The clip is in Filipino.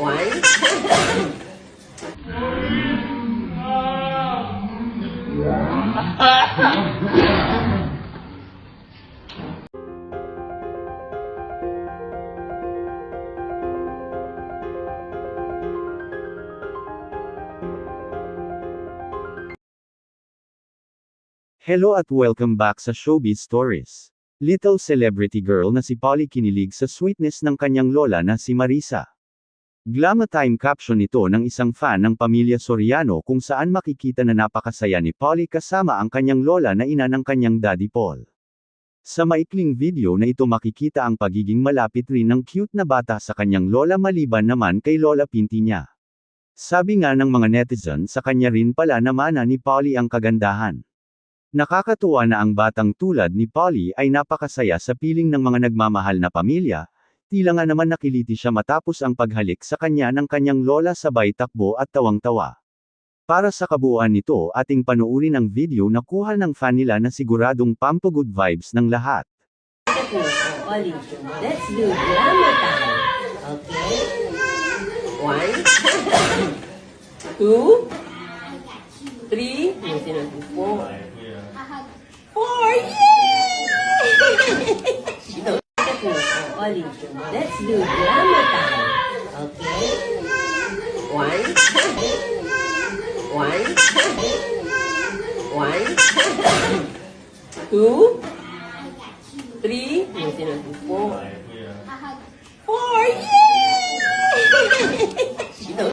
One. Hello at welcome back sa Showbiz Stories. Little celebrity girl na si Polly kinilig sa sweetness ng kanyang lola na si Marisa. Glama time caption ito ng isang fan ng pamilya Soriano kung saan makikita na napakasaya ni Polly kasama ang kanyang lola na ina ng kanyang daddy Paul. Sa maikling video na ito makikita ang pagiging malapit rin ng cute na bata sa kanyang lola maliban naman kay lola Pinti niya. Sabi nga ng mga netizen sa kanya rin pala namana ni Polly ang kagandahan. Nakakatuwa na ang batang tulad ni Polly ay napakasaya sa piling ng mga nagmamahal na pamilya, tila nga naman nakiliti siya matapos ang paghalik sa kanya ng kanyang lola sabay takbo at tawang-tawa. Para sa kabuuan nito ating panuurin ang video na kuha ng fan nila na siguradong pampagood vibes ng lahat. Let's do drama time. Okay? One. Two. Three. Four! Yay! Ito, Ollie. Let's do drama time. Okay? One. One. One. Two. Three. Ko, Four.